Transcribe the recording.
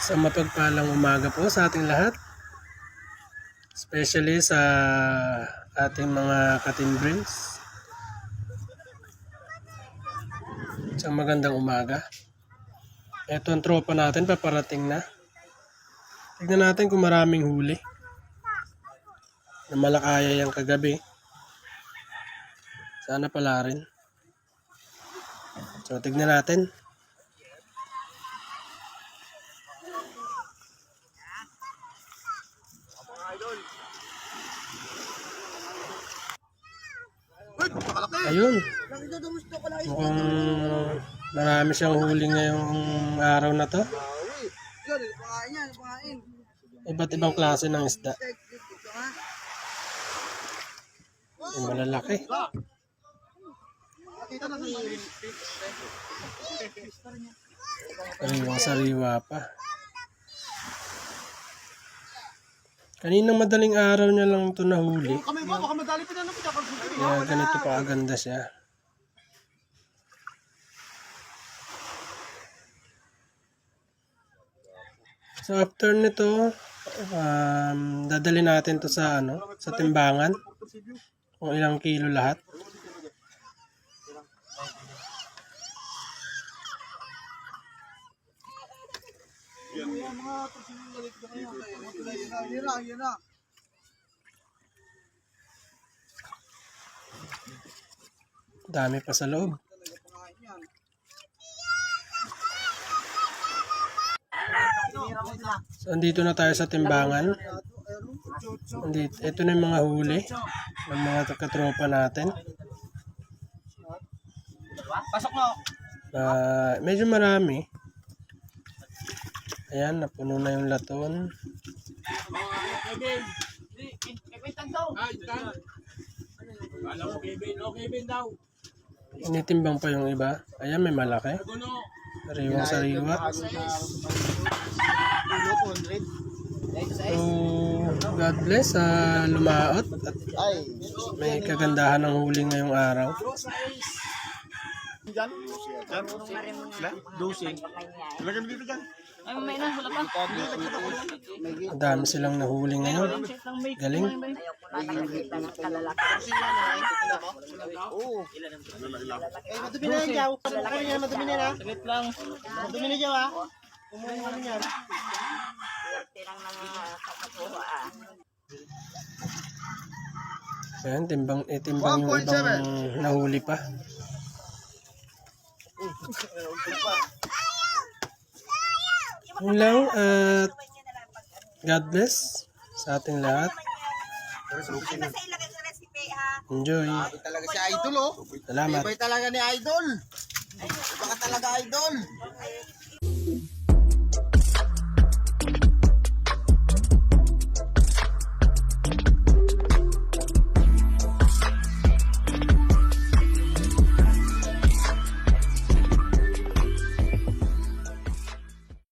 Sa mapagpalang umaga po sa ating lahat. Especially sa ating mga katimbrings. Sa magandang umaga. Ito ang tropa natin, paparating na. Tignan natin kung maraming huli. Na malakaya yung kagabi. Sana pala rin. So, tignan natin. Ayun. Mukhang marami siyang huli ngayong araw na to. Iba't ibang klase ng isda. Yung malalaki. Nakita na sa Sariwang sariwa pa. Kanina madaling araw niya lang ito nahuli. Kaya ganito pa aganda siya. So after nito, um, dadali natin to sa ano, sa timbangan. Kung ilang kilo lahat. Yun na, yun na. Dami pa sa loob. Yan. So andito na tayo sa timbangan. Andito, ito na yung mga huli ng mga katropa natin. Pasok na. Ah, medyo marami. Ayan, napuno na yung laton. Initimbang pa yung iba. Ayan, may malaki. Sariwang sariwa. So, God bless sa lumaot at Ay. may kagandahan ng huli ngayong araw. Diyan? Diyan? Dosing. Lagyan mo dito dyan. Ay, may na, wala pa. Ang dami silang nahuli ngayon. Galing. Madumi na yan, Jaw. Madumi na yan, ha? Saglit lang. Madumi na, Jaw, ha? Kumuha mo namin yan. Ayan, timbang, eh, timbang yung ibang nahuli pa. Lang at God bless sa ating lahat. Enjoy. Talaga si Idol, oh. Salamat. Ibay talaga ni Idol. Iba ka talaga, Idol.